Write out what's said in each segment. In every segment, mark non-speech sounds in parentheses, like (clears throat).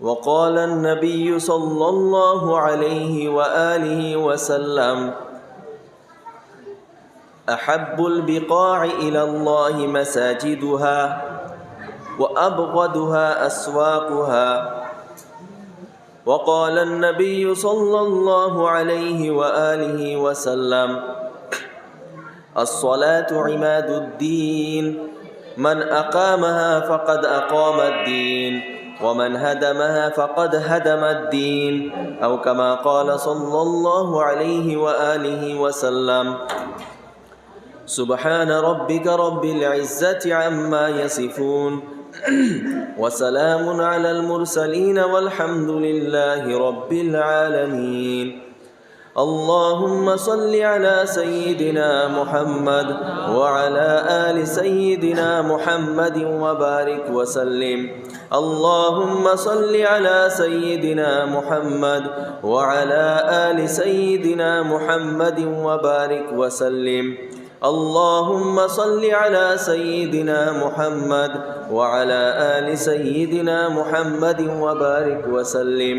وقال النبي صلى الله عليه وآله وسلم أحب البقاع إلى الله مساجدها وأبغضها أسواقها. وقال النبي صلى الله عليه وآله وسلم الصلاة عماد الدين. من أقامها فقد أقام الدين ومن هدمها فقد هدم الدين أو كما قال صلى الله عليه وآله وسلم سبحان ربك رب العزة عما يصفون (clears throat) وسلام على المرسلين والحمد لله رب العالمين. اللهم صل على سيدنا محمد وعلى آل سيدنا محمد وبارك وسلم. اللهم صل على سيدنا محمد وعلى آل سيدنا محمد وبارك وسلم. اللهم صل على سيدنا محمد وعلى آل سيدنا محمد وبارك وسلم.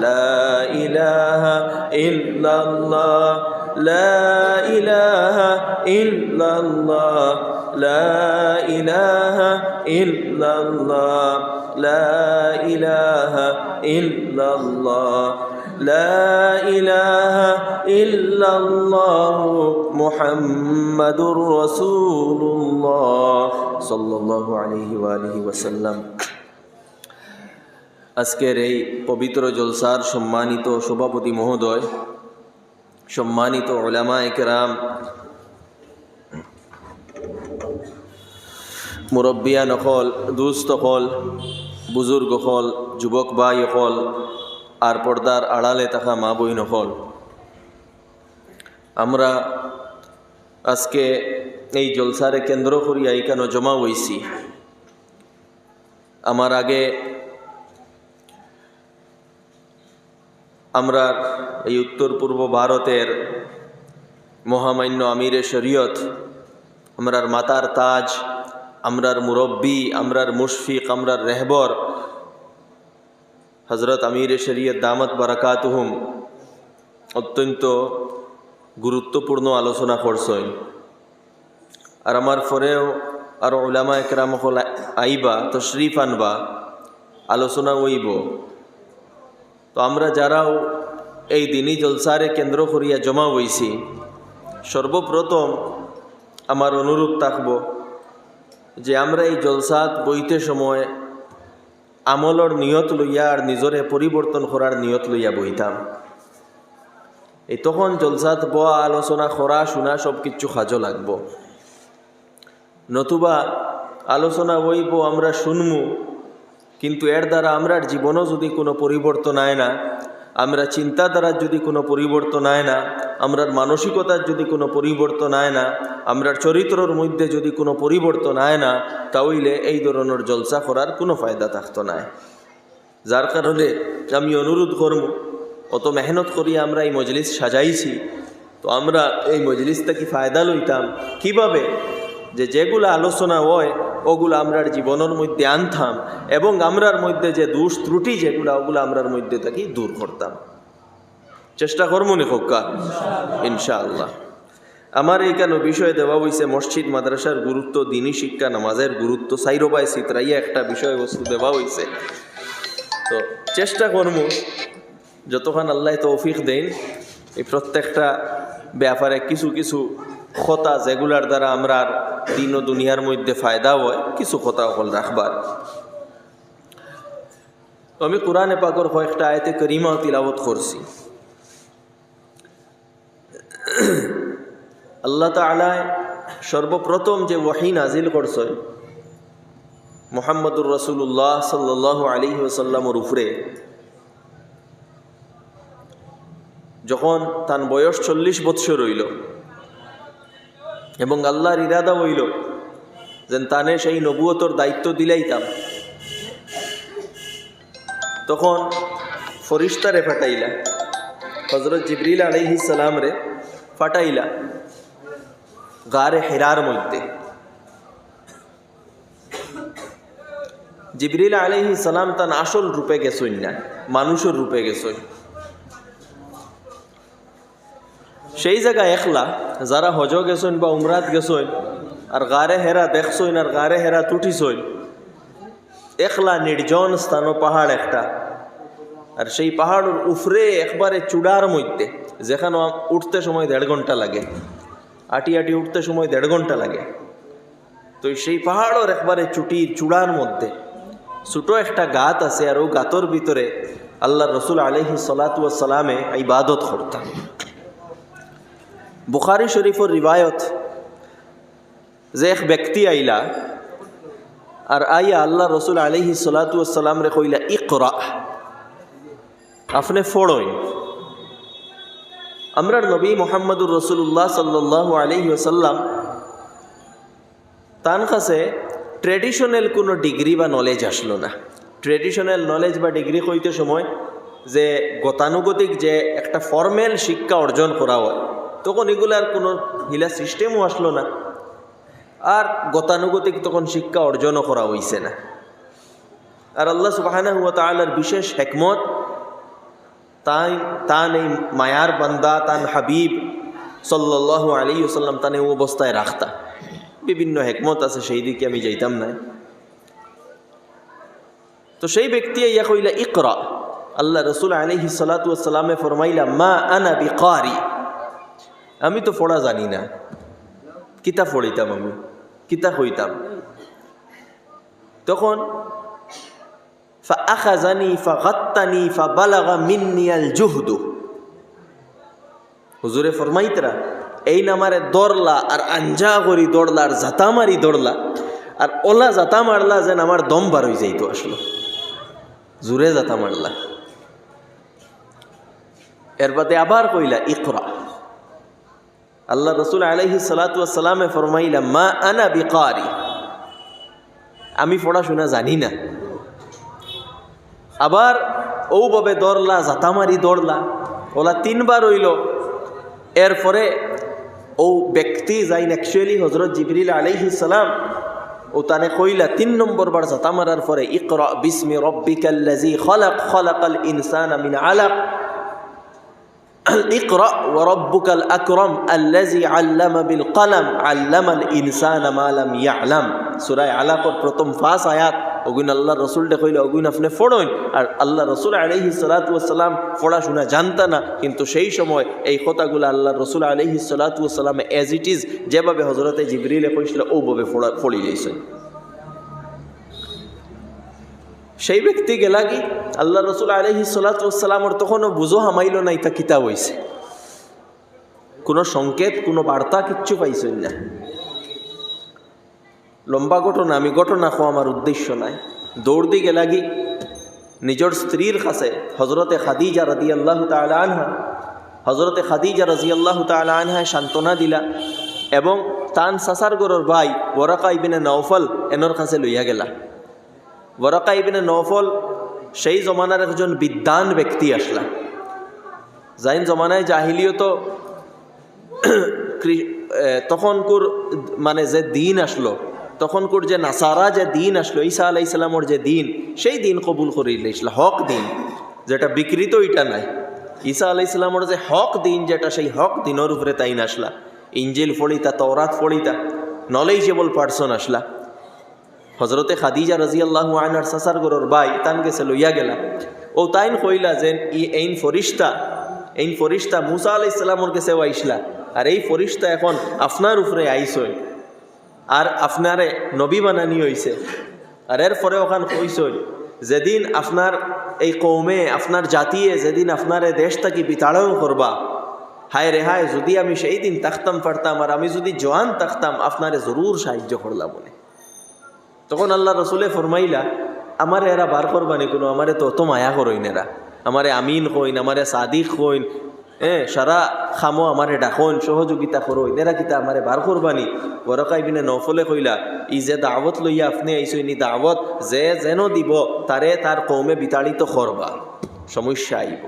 لا إله إلا الله. لا إله إلا الله. لا إله إلا الله. لا إله إلا الله. لا إله إلا الله. محمد رسول الله. صلى الله عليه وآله وسلم. আজকের এই পবিত্র জলসার সম্মানিত সভাপতি মহোদয়, সম্মানিত ওলামা একরাম মুরব্বিয়া নকল দুস্থ হল বুজুর্গ হল যুবক ভাই হল আর পর্দার আড়ালে থাকা মা বই নকল আমরা আজকে এই জলসারে কেন্দ্র করিয়া এখানে জমা হইছি। আমার আগে আমরা এই উত্তর পূর্ব ভারতের মহামান্য আমিরে শরীয়ত, আমরার মাতার তাজ, আমরার মুরব্বী, আমরার মুশফিক, আমরার রেহবর হজরত আমিরে শরীয়ত দামত বারাকাতুহুম, অত্যন্ত গুরুত্বপূর্ণ আলোচনা করছেন। আর আমার পরেও আর ওলামা একরাম হল আইবা, তশরিফ আনবা, আলোচনা হইব। তো আমরা যারাও এই দিনই জলসারে কেন্দ্র করিয়া জমা হইছি সর্বপ্রথম আমার অনুরোধ থাকব যে আমরা এই জলসাত বইতে সময় আমলর নিয়ত লইয়া আর নিজরে পরিবর্তন করার নিয়ত লইয়া বইতাম এই তখন জলসাত বয়া আলোচনা করা শোনা সব কিছু সাজো লাগব। নতুবা আলোচনা বইব আমরা শুনমু কিন্তু এর দ্বারা আমরার জীবনও যদি কোনো পরিবর্তন আয় না, আমরা চিন্তাধারার যদি কোনো পরিবর্তন আয় না, আমরার মানসিকতার যদি কোনো পরিবর্তন আয় না, আমরার চরিত্রর মধ্যে যদি কোনো পরিবর্তন আয় না তাহলে এই ধরনের জলসা করার কোনো ফায়দা থাকতো না। যার কারণে আমি অনুরোধ করব, অত মেহনত করি আমরা এই মজলিস সাজাইছি, তো আমরা এই মজলিসটা কি ফায়দা লইতাম? কীভাবে? যে যেগুলো আলোচনা হয় ওগুলো আমরার জীবনের মধ্যে আনতাম এবং আমরার মধ্যে যে দোষ ত্রুটি যেগুলো ওগুলো আমরার মধ্যে থাকি দূর করতাম। চেষ্টা করব নি খোকা ইনশাআল্লাহ। আমার এইখানে বিষয় দেওয়া হয়েছে মসজিদ মাদ্রাসার গুরুত্ব দিনী শিক্ষা নামাজের গুরুত্ব সাইরোবাই সিতরাইয়া একটা বিষয়বস্তু দেওয়া হয়েছে তো চেষ্টা করব যতক্ষণ আল্লাহ তৌফিক দেন এই প্রত্যেকটা ব্যাপারে কিছু কিছু কথা যেগুলার দ্বারা আমরা দিন ও দুনিয়ার মধ্যে ফায়দা হয়, কিছু কথা অকল রাখবার। আমি কোরআনে পাকর কয়েকটা আয়তে করিমাও তিলাবত করছি। আল্লাহ তালায় সর্বপ্রথম যে ওয়াহি নাজিল করছে, মোহাম্মদুর রসুল্লাহ সাল্লাহ আলী ওসাল্লামর উপরে, যখন তার বয়স চল্লিশ বৎসর হইল এবং আল্লাহর ইরাদা হইল যে তানে সেই নবুয়তর দায়িত্ব দিলাইতাম। তখন ফরিস্তারে ফাটাইলা হজরত জিবরিল আলাইহি সালাম রে ফাটাইলা গারে হেরার মধ্যে। জিবরিল আলাইহি সালাম তান আসল রূপে গেছই না, মানুষের রূপে গেছই সেই জায়গায় একলা যারা হজ গেছইন বা উমরাত গেছইন, আর গারে হেরা দেখছইন আর গারে হেরা তুটিছইন, একলা নির্জন স্থান পাহাড় একটা। আর সেই পাহাড়ের উফরে একবারে চূড়ার মধ্যে, যেখানে উঠতে সময় দেড় ঘণ্টা লাগে, আটি আটি উঠতে সময় দেড় ঘণ্টা লাগে। তো সেই পাহাড়ের একবারে চুটির চূড়ার মধ্যে ছোটো একটা গাত আছে আর ও গাতর ভিতরে আল্লাহ রসুল আলহি সালাতামে ইবাদত করতাম বুখারি শরীফর রিবায়ত যে এক ব্যক্তি আইলা আর আইয়া আল্লাহ রসুল আলহি সালাতাম রে কইলা, ইকরা, আপনি ফোড়ইন। আমরার নবী মোহাম্মদুর রসুল্লাহ সাল্লাহ আলহি ওসাল্লাম তার কাছে ট্রেডিশনাল কোনো ডিগ্রি বা নলেজ আসলো না। ট্রেডিশনাল নলেজ বা ডিগ্রি কইতে সময় যে গতানুগতিক যে একটা ফর্মেল শিক্ষা অর্জন করা হয় তখন এগুলার কোনো হিলা সিস্টেমও আসলো না। আর গতানুগতিক তখন শিক্ষা অর্জনও করা হইছে না। আর আল্লাহ সুবাহানা হুয়া তালার বিশেষ হেকমত, তাই তান এই মায়ার বান্দা, তান হাবিব সাল্লাহ আলী সাল্লাম তান এই অবস্থায় রাখতা। বিভিন্ন হেকমত আছে, সেই দিকে আমি যাইতাম না। তো সেই ব্যক্তি ইয়া কইলা, ইকরা। আল্লাহ রসুল আলহি সালাতামে ফরমাইলা, মা আনা বিকারি। আমি তো পড়া জানি না কিতা পড়িতাম আমি কিতা হইতাম তখন فأخذني فغطني فبلغ مني الجهد হুজুরে ফরমাইতরা এই নামারে দৌড়লা আর আঞ্জা করি দৌড়লা আর জাতা মারি দৌড়লা আর ওলা জাতা মারলা যেন আমার দম বার হয়ে যাইতো আসলো জুরে জাতা মারলা এর বাদে আবার কইলা ইকরা আল্লাহ রসুল আলহি সালাতামে ফরমাইলা মা আনা বিকারি আমি পড়াশোনা জানি না আবার ওভাবে দৌড়লা জাতামারি দৌড়লা ওলা তিনবার হইল এরপরে ও ব্যক্তি যাইন অ্যাকচুয়ালি হজরত জিবরিল আলাইহি সালাম ও তানে কইলা তিন নম্বর বার জাতা মারার পরে ইকরা বিসমি রব্বিকাল্লাজি খলাক খলাকাল ইনসান মিন আলাক ইকরা ওরব্বুকাল আকরম আল্লাজি আল্লামা বিল কালাম, আল্লামাল ইনসান আমালাম ইয়ালাম। সুরায় আলাকর প্রথম ফাঁস আয়াত, ওগুন আল্লাহ রসুলটা কইলে, ওগুন আপনি ফোড়ন। আর আল্লাহ রসুল আলহি সালাতাম পড়াশোনা জানতা না, কিন্তু সেই সময় এই কথাগুলো আল্লাহ রসুল আলহি সালাতাম এজ ইট ইজ যেভাবে হজরতে জিবরিলে কইছিল, ওভাবে ফোড়া ফড়ি যাইছেন সেই ব্যক্তি গেলা কি? আল্লাহ রসুল আলহি সালাতামর তখনও বুঝো হামাইল না ইতা কিতাব হইছে। কোনো সংকেত, কোনো বার্তা কিচ্ছু পাইছেন না। লম্বা ঘটনা, আমি ঘটনা খোয়া আমার উদ্দেশ্য নাই। দৌড় দি গেলাগি নিজের স্ত্রীর কাছে হজরতে খাদিজা রাদি আল্লাহ আনহা হজরতে খাদিজা রাজি আল্লাহ আনহায় সান্ত্বনা দিলা এবং তান সাসার গরর ভাই ওরাকা ইবিনে নৌফল এনর কাছে লইয়া গেলা। ওরাকা ইবিনে নৌফল সেই জমানার একজন বিদ্যান ব্যক্তি আসলা যাইন জমানায় জাহিলিও তো তখনকুর মানে যে দিন আসলো, তখনকুর যে নাসারা যে দিন আসলো, ঈসা আলাই ইসলামর যে দিন, সেই দিন কবুল করে ইসল হক দিন, যেটা বিকৃত এটা নাই। ঈসা আলাই ইসলামর যে হক দিন, যেটা সেই হক দিনের উপরে তাই আসলা। ইঞ্জিল ফড়িতা তওরাত ফড়িতা নলেজেবল পার্সন আসলা। হজরতে খাদিজা রাজিয়াল্লাহু আনার সাসার গরর বাই তান গেছে, লইয়া গেলা। ও তাইন কইলা যে ই এইন ফরিস্তা এইন ফরিস্তা মুসা আলাই ইসলামর কাছে আইসলা। আর এই ফরিস্তা এখন আপনার উপরে আইসই আর আপনারে নবী বানানি হইছে আর এর পরে ওখান কইসই যেদিন আপনার এই কৌমে আপনার জাতিয়ে যেদিন আপনার দেশ থাকি বিতাড়ন করবা হায় রে হায়, যদি আমি সেই দিন তাকতাম পারতাম আর আমি যদি জোয়ান থাকতাম আপনারে জরুর সাহায্য করলাম বলে। তখন আল্লাহ রসুলে ফরমাইলা, আমারে এরা বার করবানি কোনো, আমারে তো অত মায়া করইন এরা। আমারে আমিন কইন, আমারে সাদিক কইন, এ, সারা খামো আমারে ডাকইন সহযোগিতা করইন এরা কিতা আমারে বার করবানি বরকাই বিনে নফলে কইলা, ই যে দাওয়াত লইয়া আপনি আইসইন ই দাওয়াত, যে যেন দিব, তারে তার কৌমে বিতাড়িত করবা। সমস্যা আইব।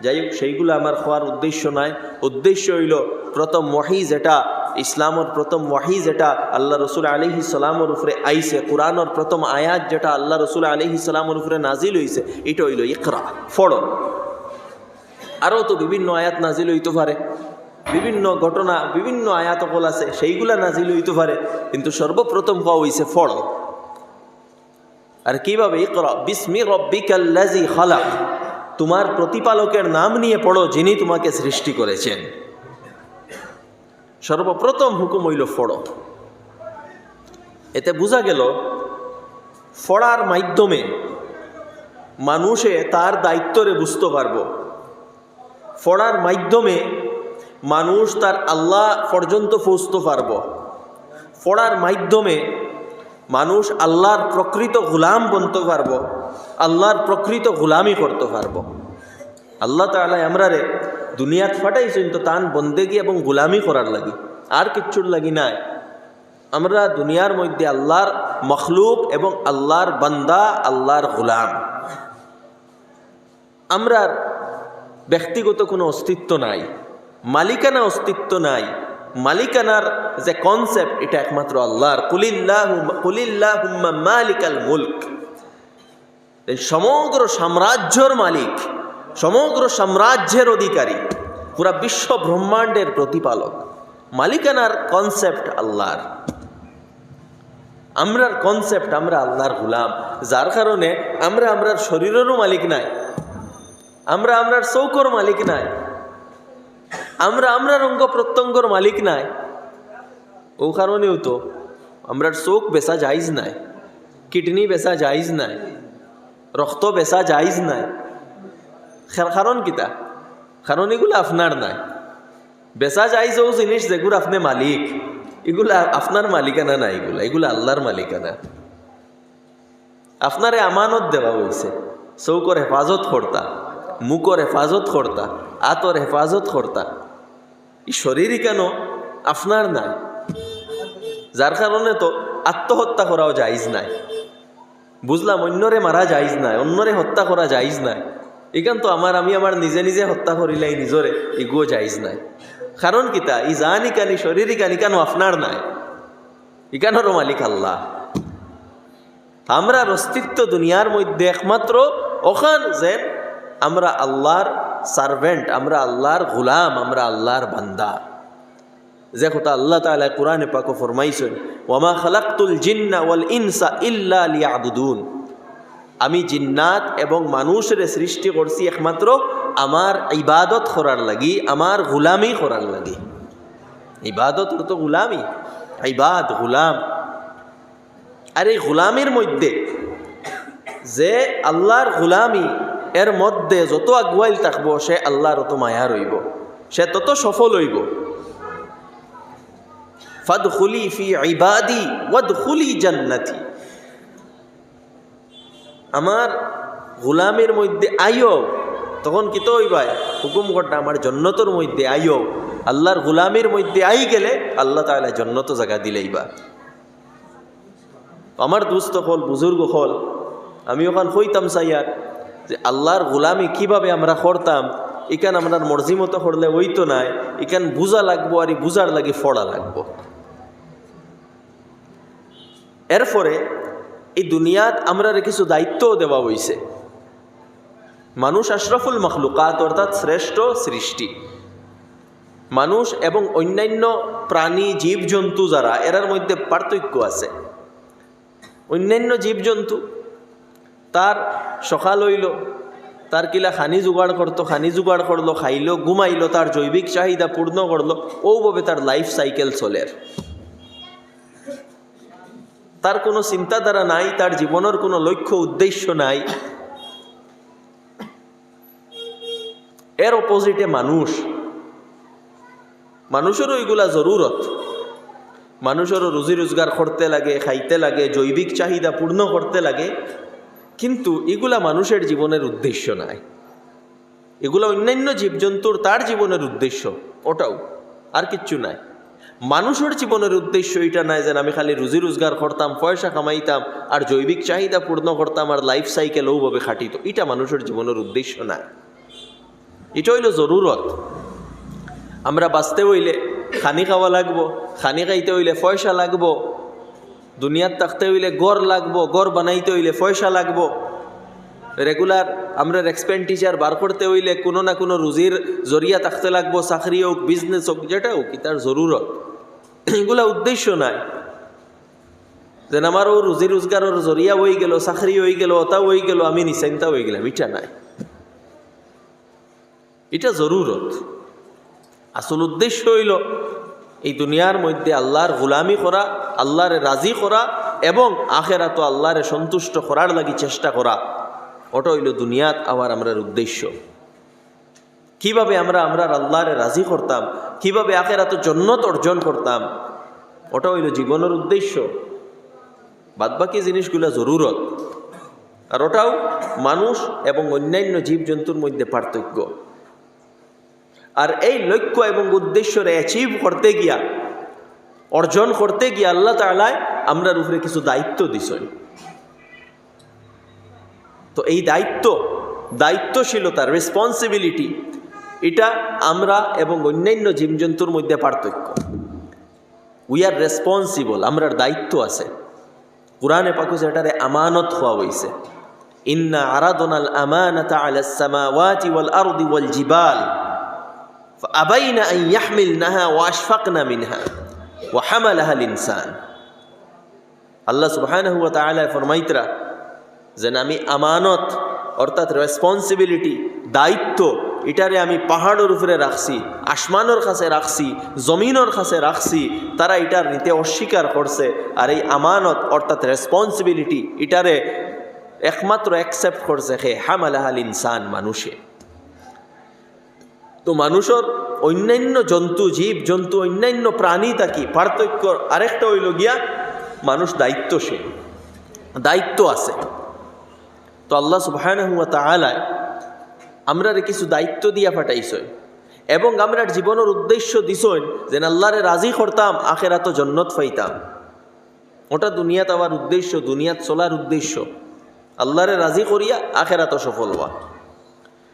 যাই হোক সেইগুলো আমার হওয়ার উদ্দেশ্য নাই। উদ্দেশ্য হইল, প্রথম মহি যেটা ইসলামর প্রথম ওয়াহি যেটা আল্লাহ রসুল আলিহি সালামর উপরে আইসে কোরআনর প্রথম আয়াত যেটা আল্লাহ রসুল আলিহি সালামর উপরে নাজিল হইছে, এটা হইল ইকরা ফড় আরও তো বিভিন্ন আয়াত নাজিল হইতে পারে, বিভিন্ন ঘটনা, বিভিন্ন আয়াত অকল আছে, সেইগুলা নাজিল হইতে পারে, কিন্তু সর্বপ্রথম হওয়া হইছে ফড় আর কীভাবে? ইকরা, বিসমি রব্বিকাল্লাজি খালাক। তোমার প্রতিপালকের নাম নিয়ে পড়ো যিনি তোমাকে সৃষ্টি করেছেন। সর্বপ্রথম হুকুম হইল ফড়ো। এতে বোঝা গেল, ফড়ার মাধ্যমে মানুষে তার দায়িত্বরে বুঝতে পারব। ফড়ার মাধ্যমে মানুষ তার আল্লাহ পর্যন্ত পৌঁছতে পারব। ফড়ার মাধ্যমে মানুষ আল্লাহর প্রকৃত গুলাম বনতে পারব, আল্লাহর প্রকৃত গুলামি করতে পারব। আল্লাহ তালা আমরারে দুনিয়াত ফাটাইছেন তো তান বন্দেগি এবং গুলামি করার লাগি। আর কিচ্ছুর লাগি নাই। আমরা দুনিয়ার মধ্যে আল্লাহর মখলুক এবং আল্লাহর বান্দা, আল্লাহর গুলাম। আমরার ব্যক্তিগত কোনো অস্তিত্ব নাই, মালিকানা অস্তিত্ব নাই। মালিকানার যে কনসেপ্ট এটা একমাত্র আল্লাহর। কুলিল্লাহ কুলিল্লাহ মালিকাল মুল্ক। সমগ্র সাম্রাজ্যর মালিক সমগ্র সাম্রাজ্যের অধিকারী, পুরা বিশ্ব ব্রহ্মাণ্ডের প্রতিপালক, মালিকানার কনসেপ্ট আল্লাহর। আমরার কনসেপ্ট আমরা আল্লাহর গুলাম, যার কারণে আমরা আমরার শরীরেরও মালিক নাই, আমরা আমরার চৌকর মালিক নাই, আমরা আমরার অঙ্গ প্রত্যঙ্গর মালিক নাই। ও কারণেও তো আমরার চোখ বেচা যাইজ নাই, কিডনি বেচা যাইজ নাই, রক্ত বেচা যাইজ নাই। কারণ কিতা? কারণ এগুলো আপনার নাই। বেচা যাইজ ও জিনিস যেগুলো আপনি মালিক। এগুলা আপনার মালিকানা না এগুলা এগুলো আল্লাহর মালিকানা। আপনারে আমানত দেওয়া হয়েছে চৌকর হেফাজত করতা মুখর হেফাজত করতা আতর হেফাজত করতা এই শরীরই কেন আপনার নাই? যার কারণে তো আত্মহত্যা করাও জায়জ নাই। বুঝলাম অন্যরে মারা যাইজ নাই অন্যরে হত্যা করা যাইজ নাই। এখান তো আমার, আমি আমার নিজে নিজে হত্যা করিলাই নিজরে এগুলো যাইজ নাই। কারণ কিতা ই জানি কানি শরীরই কানি কেন আপনার নাই। ইকানোরও মালিক আল্লাহ। আমরার অস্তিত্ব দুনিয়ার মধ্যে একমাত্র ওখান যে আমরা আল্লাহর সার্ভেন্ট আমরা আল্লাহর গুলাম, আমরা আল্লাহর বান্দা। যে কথা আল্লাহ তালা কোরআনে পাকো ফরমাইছেন ওয়ামা খালাক্তুল জিন্না ওয়াল ইনসা ইল্লা লিয়াবুদুন। আমি জিন্নাত এবং মানুষের সৃষ্টি করছি একমাত্র আমার ইবাদত করার লাগি, আমার গুলামি করার লাগি। ইবাদত তো গুলামি, ইবাদ, গুলাম। আর এই গুলামির মধ্যে যে আল্লাহর গুলামি, এর মধ্যে যত আগুয়াইল থাকব, সে আল্লাহর অত মায়া রইব, সে তত সফল হইব। ফাদখুলি ফি ইবাদি, ওয়াদখুলি জান্নাতি। আমার গোলামের মধ্যে আইও, তখন কি তো ভাই হুকুম করটা আমার জন্নতর মধ্যে আইও। আল্লাহর গোলামের মধ্যে আই গেলে আল্লাহ তাহলে জন্নত জায়গা দিলেই বা। আমার দুস্থ হল, বুজুর্গ হল, আমি ওখান হইতাম সাইয়ার যে আল্লাহর গোলামি কীভাবে আমরা করতাম ইকান আমরা মর্জি মতো করলে ওই তো নাই ইকান বুঝা লাগবো আর বুঝার লাগে ফড়া লাগবো। এরপরে এই দুনিয়াত আমরা কিছু দায়িত্বও দেওয়া হয়েছে মানুষ আশরাফুল মখলুকাত অর্থাৎ শ্রেষ্ঠ সৃষ্টি। মানুষ এবং অন্যান্য প্রাণী, জীবজন্তু যারা, এরার মধ্যে পার্থক্য আছে। অন্যান্য জীবজন্তু, তার সকাল হইল, তার কিলা খানি জোগাড় করতো, খানি জোগাড় করল, খাইলো, ঘুমাইলো, তার জৈবিক চাহিদা পূর্ণ করল, ওভাবে তার লাইফ সাইকেল চলের তার কোনো চিন্তাধারা নাই, তার জীবনের কোনো লক্ষ্য, উদ্দেশ্য নাই। এর অপোজিটে মানুষ। মানুষেরও এগুলা জরুরত। মানুষেরও রুজি রোজগার করতে লাগে, খাইতে লাগে, জৈবিক চাহিদা পূর্ণ করতে লাগে। কিন্তু এগুলা মানুষের জীবনের উদ্দেশ্য নাই। এগুলো অন্যান্য জীবজন্তুর তার জীবনের উদ্দেশ্য। ওটাও। আর কিচ্ছু নাই। মানুষের জীবনের উদ্দেশ্য এটা নাই যে আমি খালি রুজি রোজগার করতাম, পয়সা কামাইতাম আর জৈবিক চাহিদা পূর্ণ করতাম আর লাইফ সাইকেল ওভাবে খাটিত। এটা মানুষের জীবনের উদ্দেশ্য নাই। এটা হইল জরুরত। আমরা বাঁচতে হইলে খানি খাওয়া লাগবো, খানি খাইতে হইলে পয়সা লাগবো দুনিয়ার থাকতে হইলে গড় লাগবো গড় বানাইতে হইলে পয়সা লাগবো। রেগুলার আমরা এক্সপেন্ডিচার বার করতে হইলে কোনো না কোনো রুজির জরিয়া থাকতে লাগবো, চাকরি হোক বিজনেস হোক, যেটা হোক তার জরুরত। এগুলা উদ্দেশ্য নাই। যেন আমারও রুজি রোজগারের জরিয়া হয়ে গেল, চাকরি হয়ে গেল ওটা হয়ে গেল, আমি নিশ্চিন্তা হয়ে গেলাম, এটা নাই। এটা জরুরত। আসল উদ্দেশ্য হইল এই দুনিয়ার মধ্যে আল্লাহর গোলামি করা, আল্লাহরে রাজি করা এবং আখেরা তো আল্লাহরে সন্তুষ্ট করার লাগি চেষ্টা করা। ওটা হইল দুনিয়াত আমার আমরার উদ্দেশ্য। কীভাবে আমরা আমরা আল্লাহরে রাজি করতাম? কীভাবে আখেরা তো জন্নত অর্জন করতাম? ওটা হইল জীবনের উদ্দেশ্য। বাদবাকি জিনিসগুলো জরুরত। আর ওটাও মানুষ এবং অন্যান্য জীবজন্তুর মধ্যে পার্থক্য। আর এই লক্ষ্য এবং উদ্দেশ্যরে অ্যাচিভ করতে গিয়া, অর্জন করতে গিয়া আল্লাহ তালায় আমরা উপরে কিছু দায়িত্ব দিছই তো এই দায়িত্ব, দায়িত্বশীলতা রেসপন্সিবিলিটি এটা আমরা এবং অন্যান্য জীবজন্তুর মধ্যে পার্থক্য। উই আর রেসপন্সিবল আমরার দায়িত্ব আছে। কোরআনে পাকু সেটারে আমানত হওয়া হয়েছে ইন্না আরাদনাল আমানাতা আলা সামাওয়াতি ওয়াল আরদি ওয়াল জিবাল। আবাইনা আন ইয়াহমিলনাহা ওয়া আশফাকনা মিনহা ওয়া হামালাহা আল ইনসান আল্লাহ সুবহানাহু ওয়া তাআলা ফরমাইতরা যেন আমি আমানত, অর্থাৎ রেসপন্সিবিলিটি দায়িত্ব এটারে আমি পাহাড়ের উপরে রাখছি, আসমানের কাছে রাখছি, জমিনের কাছে রাখছি, তারা এটার নিতে অস্বীকার করছে। আর এই আমানত অর্থাৎ রেসপন্সিবিলিটি এটারে একমাত্র অ্যাকসেপ্ট করছে হে হামালাহাল ইনসান মানুষে। তো মানুষের অন্যান্য জন্তু, জীব, জন্তু, অন্যান্য প্রাণী থাকি পার্থক্য আরেকটা হইল গিয়া, মানুষ দায়িত্বশীল, দায়িত্ব আছে। তো আল্লাহ সুবাহানহুয়া তালায় আমরা কিছু দায়িত্ব দিয়া ফাটাইছই। এবং আমরা জীবনের উদ্দেশ্য দিছই যে আল্লাহরে রাজি করতাম আখেরা তো জন্নত পাইতাম। ওটা দুনিয়াত আমার উদ্দেশ্য, দুনিয়াত চলার উদ্দেশ্য। আল্লাহরে রাজি করিয়া আখেরা তো সফল হওয়া।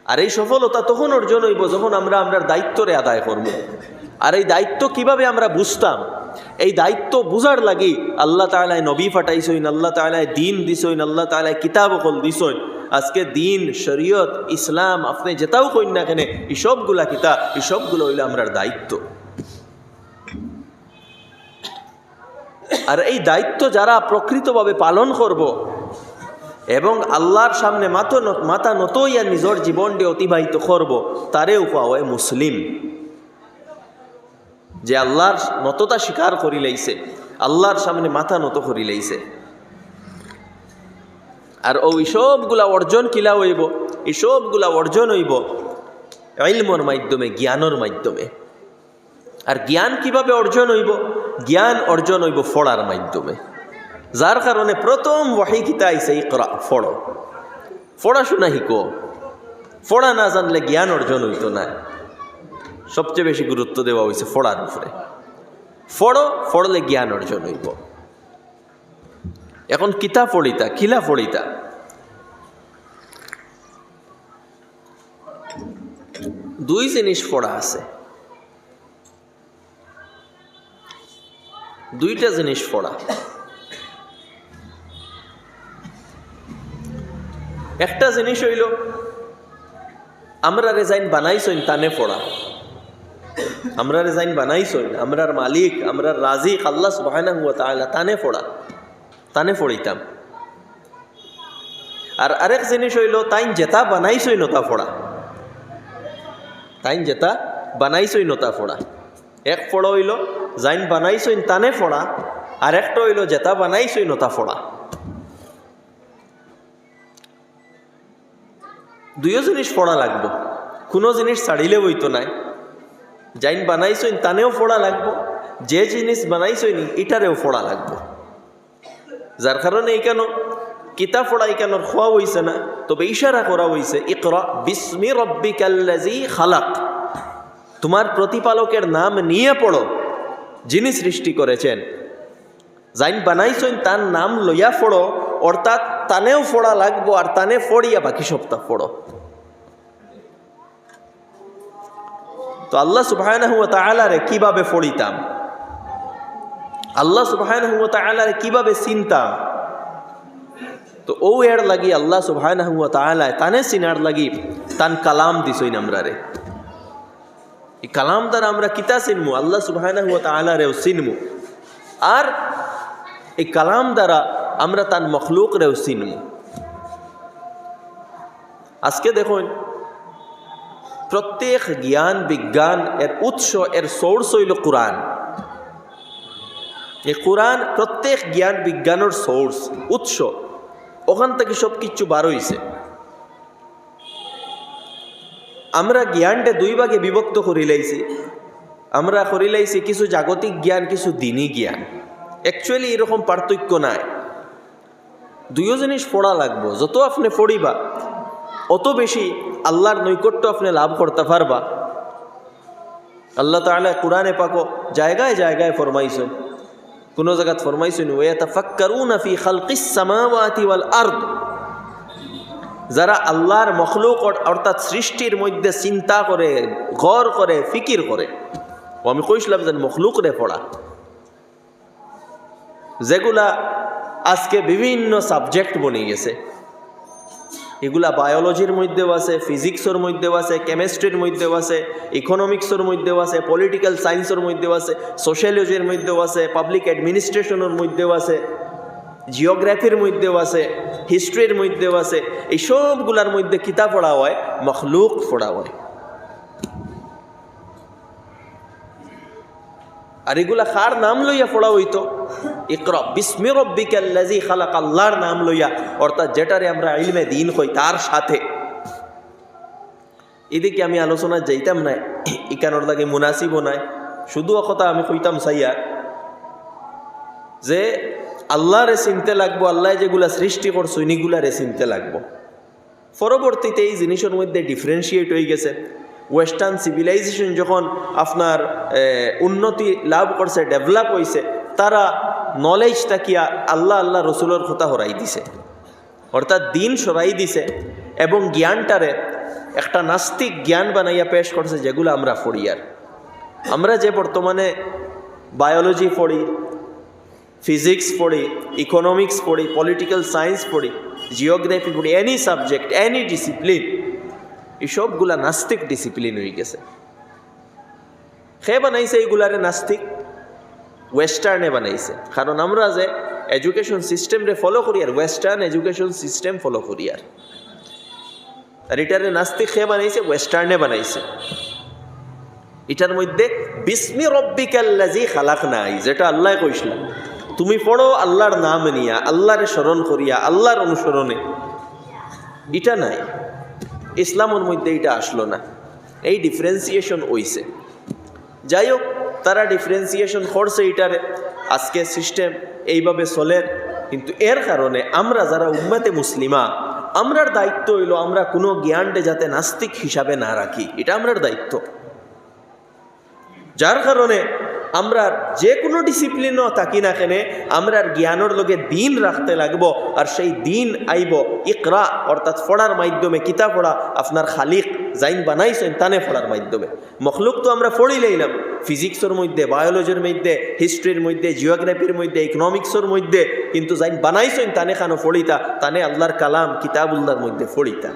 আর এই সফলতা তখন অর্জন হইব যখন আমরা আমরা দায়িত্বরে আদায় করব। আর এই দায়িত্ব কীভাবে আমরা বুঝতাম? এই দায়িত্ব বুঝার লাগি আল্লাহ তালায় নবী ফাটাইছইন আল্লাহ তালায় দিন দিছইন আল্লাহ তালায় কিতাব অকল দিছইন আজকে দিন, শরীয়ত, ইসলাম, আপনি যেটাও কইন না কেন, এই সবগুলা কিতা এই সবগুলো হইলে আমরার দায়িত্ব। আর এই দায়িত্ব যারা প্রকৃতভাবে পালন করব এবং আল্লাহর সামনে মাথা মাথা নতইয়া নিজের জীবনটি অতিবাহিত করব, তারেও পাওয়া মুসলিম। যে আল্লাহর নততা স্বীকার করি লাইছে আল্লাহর সামনে মাথা নত করি লাইছে আর ও সবগুলা অর্জন কিলা হইব? এই সবগুলা অর্জন হইব ইলমর মাধ্যমে, জ্ঞানের মাধ্যমে। আর জ্ঞান কীভাবে অর্জন হইব? জ্ঞান অর্জন হইব ফড়ার মাধ্যমে। যার কারণে প্রথম ওয়াহি কিতা আইসে ইকরা, ফড়ো। পড়াশোনা শিকো। পড়া না জানলে জ্ঞান অর্জন হইতো না। সবচেয়ে বেশি গুরুত্ব দেওয়া হয়েছে ফড়ার উপরে। ফড়ো, ফড়লে জ্ঞান অর্জন হইব। এখন কিতা পড়িতা খিলা পড়িতা? দুই জিনিস পড়া আছে। দুইটা জিনিস পড়া। একটা জিনিস হইল আমরা রেজাইন বানাইছইন তানে পড়া। আমরা রেজাইন বানাইছইন, আমরার মালিক, আমরার রাজিক, আল্লাহ তাআলা তানে পড়া। তানে পড়িতাম আর আরেক জিনিস হইল, তাইন জেতা বানাইছই নতা ফোড়া। তাইন জেতা বানাইছই নতা ফোড়া। এক ফোড়া হইল জাইন বানাইছই তানে ফোড়া, আর একটা হইল, জেতা বানাইছই নতা ফোড়া। দুইও জিনিস ফোড়া লাগবো। কোনো জিনিস ছাড়িলে বইতো নাই। যাইন বানাইছইন তানেও ফোড়া লাগবো। যে জিনিস বানাইছইনি এটারেও ফোড়া লাগবো। যার কারণে এই কেন কিতাব এই কেন খোয়া হইছে না, তবে ইশারা করা হইছে ইকরা বিস্মি রব্বিকাল্লাজি খালাক। তোমার প্রতিপালকের নাম নিয়ে পড়ো যিনি সৃষ্টি করেছেন যাইন বানাইছইন তার নাম লইয়া ফোড়ো অর্থাৎ তানেও ফোড়া লাগবো আর তানে ফড়িয়া বাকি সপ্তাহ ফোড়ো তো আল্লাহ তালারে কীভাবে ফড়িতাম আল্লাহ সুবাহানা হুয়া তালারে কীভাবে চিনতাম তো ও এর লাগি আল্লাহ সুবাহানা হুয়া তালায় তানে চিনার লাগি তান কালাম দিছইন আমরা রে এই কালাম দ্বারা আমরা কিতা চিনমু? আল্লাহ সুবাহানা হুয়া তালারেও চিনমু। আর এই কালাম দ্বারা আমরা তার মখলুক রেও চিনমু। আজকে দেখুন, প্রত্যেক জ্ঞান বিজ্ঞান এর উৎস এর সোর্স হইল কোরআন। এই কোরআন প্রত্যেক জ্ঞান বিজ্ঞানের সোর্স উৎস, ওখান থেকে সব কিছু বার হইছে। আমরা জ্ঞানটা দুই ভাগে বিভক্ত করিলাইছি আমরা করিলাইছি কিছু জাগতিক জ্ঞান, কিছু দিনই জ্ঞান। অ্যাকচুয়ালি এরকম পার্থক্য নাই। দুইও জিনিস পড়া লাগবো। যত আপনি পড়িবা, অত বেশি আল্লাহর নৈকট্য আপনি লাভ করতে পারবা। আল্লাহ তাআলা কোরআনে পাকো জায়গায় জায়গায় ফরমাইছেন। কোনো জায়গাত ফরমাইছেন ওয়াতাফাক্কারুনা ফি খালকিস সামাওয়াতি ওয়াল আরদ যারা আল্লাহর মখলুক অর্থাৎ সৃষ্টির মধ্যে চিন্তা করে, ঘর করে, ফিকির করে। ও আমি কইছিলাম যে মখলুক রে পড়া। যেগুলা আজকে বিভিন্ন সাবজেক্ট বনে গেছে। এগুলা বায়োলজির মধ্যেও আছে ফিজিক্সের মধ্যেও আছে কেমিস্ট্রির মধ্যেও আছে ইকোনমিক্সের মধ্যেও আছে পলিটিক্যাল সায়েন্সের মধ্যেও আছে সোশ্যালজির মধ্যেও আছে পাবলিক অ্যাডমিনিস্ট্রেশনের মধ্যেও আছে জিওগ্রাফির মধ্যেও আছে হিস্ট্রির মধ্যেও আছে, এই সবগুলার মধ্যে কিতাব পড়া হয়, মখলুক পড়া হয়। আর এগুলা কার নাম লইয়া পড়া হইতো? ইকরা, বিস্মি রব্বিকাল্লাজি খালাক আল্লাহর নাম লইয়া। অর্থাৎ যেটারে আমরা ইলমে দিন হই তার সাথে। এদিকে আমি আলোচনা যাইতাম না, ইকানোর লাগে মুনাসিবও নাই। শুধু কথা আমি কইতাম সাইয়া, যে আল্লাহরে চিনতে লাগবো, আল্লাহ যেগুলা সৃষ্টি করছ, ইনিগুলারে চিনতে লাগবো। পরবর্তীতে এই জিনিসের মধ্যে ডিফারেন্সিয়েট হয়ে গেছে। ওয়েস্টার্ন সিভিলাইজেশন যখন আপনার উন্নতি লাভ করছে ডেভেলপ হয়েছে তারা নলেজ তাকিয়া আল্লাহ আল্লাহ রসুলের কথা হরাই দিছে। অর্থাৎ দিন সরাই দিছে এবং জ্ঞানটারে একটা নাস্তিক জ্ঞান বানাইয়া পেশ করছে যেগুলো আমরা পড়ি আর। আমরা যে বর্তমানে বায়োলজি পড়ি ফিজিক্স পড়ি ইকোনমিক্স পড়ি পলিটিক্যাল সায়েন্স পড়ি জিওগ্রাফি পড়ি এনি সাবজেক্ট এনি ডিসিপ্লিন এই সবগুলা নাস্তিক ডিসিপ্লিন হয়ে গেছে। সে বানাইছে এইগুলারে নাস্তিক? ওয়েস্টার্নে বানাইছে। কারণ আমরা যে এডুকেশন সিস্টেমরে ফলো করি আর ওয়েস্টার্ন এডুকেশন সিস্টেম ফলো করি আর। আর এটারে নাস্তিক সে বানাইছে? ওয়েস্টার্নে বানাইছে। এটার মধ্যে বিস্মি রব্বিকাল্লাজি খালাক নাই যেটা আল্লাহ কইছিলাম তুমি পড়ো আল্লাহর নাম নিয়া, আল্লাহরে স্মরণ করিয়া, আল্লাহর অনুসরণে। এটা নাই। ইসলামের মধ্যে এটা আসলো না। এই ডিফারেন্সিয়েশন হইছে। যাই হোক তারা ডিফারেন্সিয়েশন করছে এইটার আজকে সিস্টেম এইভাবে চলে। কিন্তু এর কারণে আমরা যারা উম্মাতে মুসলিমা, আমরার দায়িত্ব হইল আমরা কোনো জ্ঞানটে যাতে নাস্তিক হিসাবে না রাখি। এটা আমরার দায়িত্ব। যার কারণে আমরা যে কোনো ডিসিপ্লিনও থাকি না কেনে, আমরার জ্ঞানের লগে দিন রাখতে লাগব, আর সেই দিন আইব, ইকরা, অর্থাৎ পড়ার মাধ্যমে কিতা পড়া, আপনার খালিক জাইন বানাইছেন, তানে পড়ার মাধ্যমে। মখলুক তো আমরা পড়ি লইলাম ফিজিক্সের মধ্যে, বায়োলজির মধ্যে, হিস্ট্রির মধ্যে, জিওগ্রাফির মধ্যে ইকোনমিক্সের মধ্যে, কিন্তু জাইন বানাইছেন, তানে খানো ফড়িতা তানে আল্লাহর কালাম, কিতাবুল্লাহর মধ্যে ফড়িতা